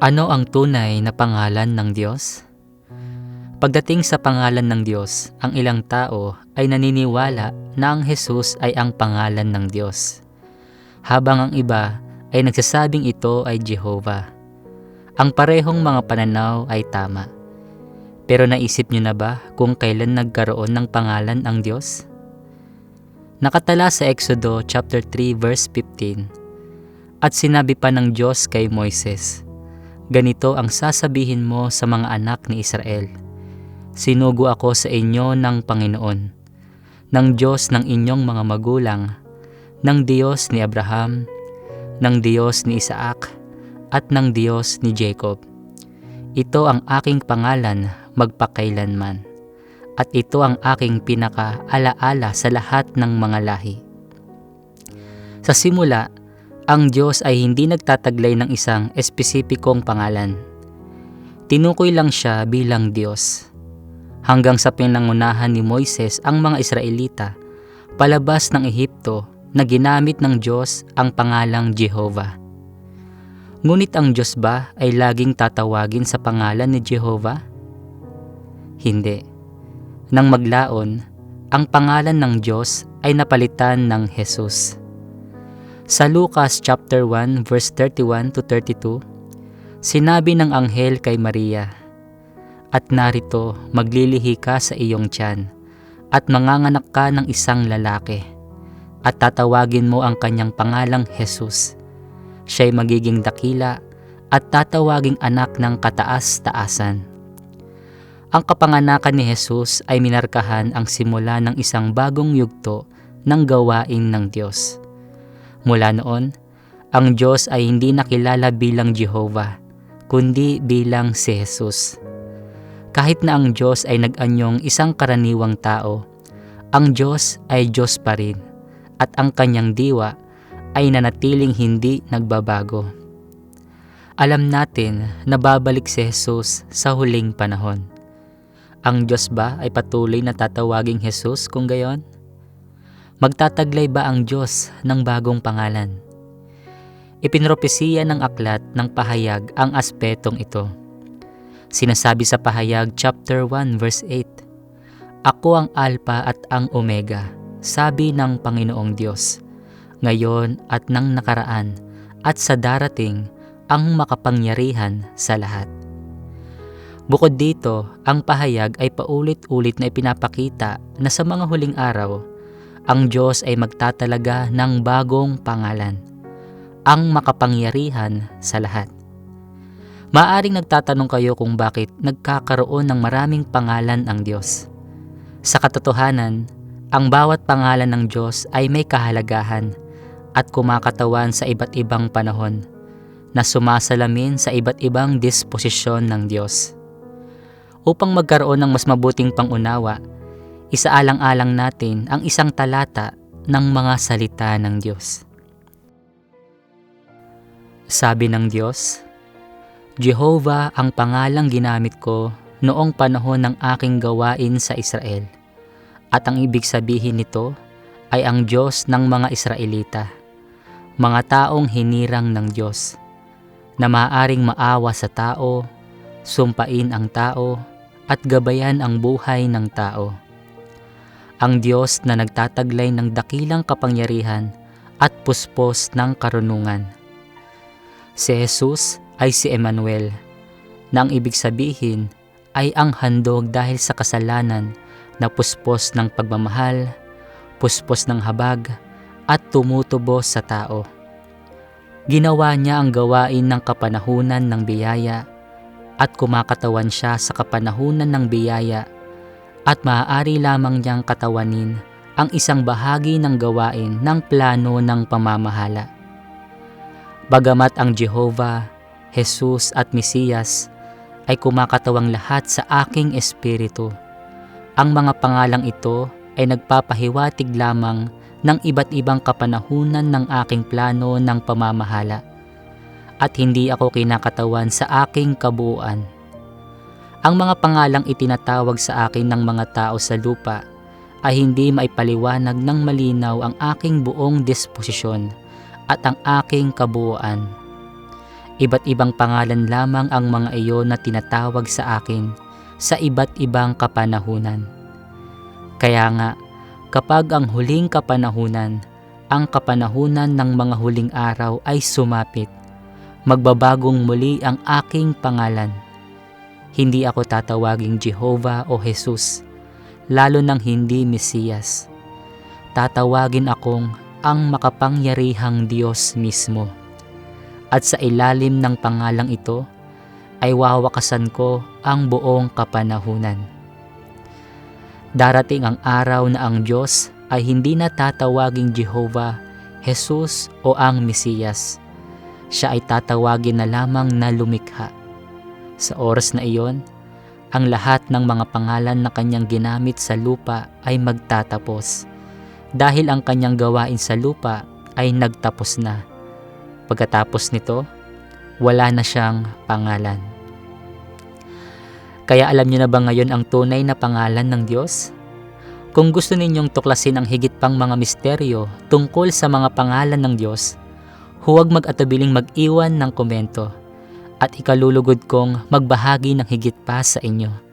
Ano ang tunay na pangalan ng Diyos? Pagdating sa pangalan ng Diyos, ang ilang tao ay naniniwala na ang Jesus ay ang pangalan ng Diyos. Habang ang iba ay nagsasabing ito ay Jehovah. Ang parehong mga pananaw ay tama. Pero naisip niyo na ba kung kailan nagkaroon ng pangalan ang Diyos? Nakatala sa Exodo chapter 3 verse 15. At sinabi pa ng Diyos kay Moises, Ganito ang sasabihin mo sa mga anak ni Israel. Sinugo ako sa inyo ng Panginoon, ng Diyos ng inyong mga magulang, ng Diyos ni Abraham, ng Diyos ni Isaac, at ng Diyos ni Jacob. Ito ang aking pangalan magpakailanman, at ito ang aking pinaka-alaala sa lahat ng mga lahi. Sa simula, ang Diyos ay hindi nagtataglay ng isang espesipikong pangalan. Tinukoy lang siya bilang Diyos. Hanggang sa pinangunahan ni Moises ang mga Israelita palabas ng Ehipto na ginamit ng Diyos ang pangalang Jehovah. Ngunit ang Diyos ba ay laging tatawagin sa pangalan ni Jehovah? Hindi. Nang maglaon, ang pangalan ng Diyos ay napalitan ng Jesus. Sa Lucas chapter 1 verse 31 to 32, sinabi ng anghel kay Maria, At narito maglilihi ka sa iyong tiyan, at manganganak ka ng isang lalaki, at tatawagin mo ang kanyang pangalang Jesus. Siya'y magiging dakila at tatawaging anak ng kataas-taasan. Ang kapanganakan ni Jesus ay minarkahan ang simula ng isang bagong yugto ng gawain ng Diyos. Mula noon, ang Diyos ay hindi nakilala bilang Jehovah, kundi bilang si Jesus. Kahit na ang Diyos ay nag-anyong isang karaniwang tao, ang Diyos ay Diyos pa rin at ang kanyang diwa ay nanatiling hindi nagbabago. Alam natin na babalik si Jesus sa huling panahon. Ang Diyos ba ay patuloy na tatawaging Jesus kung gayon? Magtataglay ba ang Diyos ng bagong pangalan? Ipinropesiya ng aklat ng pahayag ang aspetong ito. Sinasabi sa pahayag chapter 1 verse 8, Ako ang Alpha at ang Omega, sabi ng Panginoong Diyos, ngayon at nang nakaraan at sa darating ang makapangyarihan sa lahat. Bukod dito, ang pahayag ay paulit-ulit na ipinapakita na sa mga huling araw, ang Diyos ay magtatalaga ng bagong pangalan, ang makapangyarihan sa lahat. Maaring nagtatanong kayo kung bakit nagkakaroon ng maraming pangalan ang Diyos. Sa katotohanan, ang bawat pangalan ng Diyos ay may kahalagahan at kumakatawan sa iba't ibang panahon na sumasalamin sa iba't ibang disposisyon ng Diyos. Upang magkaroon ng mas mabuting pangunawa, isaalang-alang natin ang isang talata ng mga salita ng Diyos. Sabi ng Diyos, Jehovah ang pangalang ginamit ko noong panahon ng aking gawain sa Israel. At ang ibig sabihin nito ay ang Diyos ng mga Israelita, mga taong hinirang ng Diyos, na maaaring maawa sa tao, sumpain ang tao, at gabayan ang buhay ng tao ang Diyos na nagtataglay ng dakilang kapangyarihan at puspos ng karunungan. Si Jesus ay si Emmanuel, na ang ibig sabihin ay ang handog dahil sa kasalanan na puspos ng pagmamahal, puspos ng habag, at tumutubos sa tao. Ginawa niya ang gawain ng kapanahunan ng biyaya at kumakatawan siya sa kapanahunan ng biyaya at maaari lamang niyang katawanin ang isang bahagi ng gawain ng plano ng pamamahala. Bagamat ang Jehovah, Jesus at Mesiyas ay kumakatawang lahat sa aking espiritu, ang mga pangalang ito ay nagpapahiwatig lamang ng iba't ibang kapanahunan ng aking plano ng pamamahala at hindi ako kinakatawan sa aking kabuuan. Ang mga pangalang itinatawag sa akin ng mga tao sa lupa ay hindi maipaliwanag ng malinaw ang aking buong disposisyon at ang aking kabuuan. Iba't ibang pangalan lamang ang mga iyon na tinatawag sa akin sa iba't ibang kapanahunan. Kaya nga, kapag ang huling kapanahunan, ang kapanahunan ng mga huling araw ay sumapit, magbabagong muli ang aking pangalan. Hindi ako tatawaging Jehovah o Jesus, lalo nang hindi Mesiyas. Tatawagin akong ang makapangyarihang Diyos mismo. At sa ilalim ng pangalang ito, ay wawakasan ko ang buong kapanahunan. Darating ang araw na ang Diyos ay hindi na tatawaging Jehovah, Jesus o ang Mesiyas. Siya ay tatawagin na lamang na lumikha. Sa oras na iyon, ang lahat ng mga pangalan na kanyang ginamit sa lupa ay magtatapos dahil ang kanyang gawain sa lupa ay nagtapos na. Pagkatapos nito, wala na siyang pangalan. Kaya alam niyo na ba ngayon ang tunay na pangalan ng Diyos? Kung gusto ninyong tuklasin ang higit pang mga misteryo tungkol sa mga pangalan ng Diyos, huwag mag-atubiling mag-iwan ng komento at ikalulugod kong magbahagi ng higit pa sa inyo.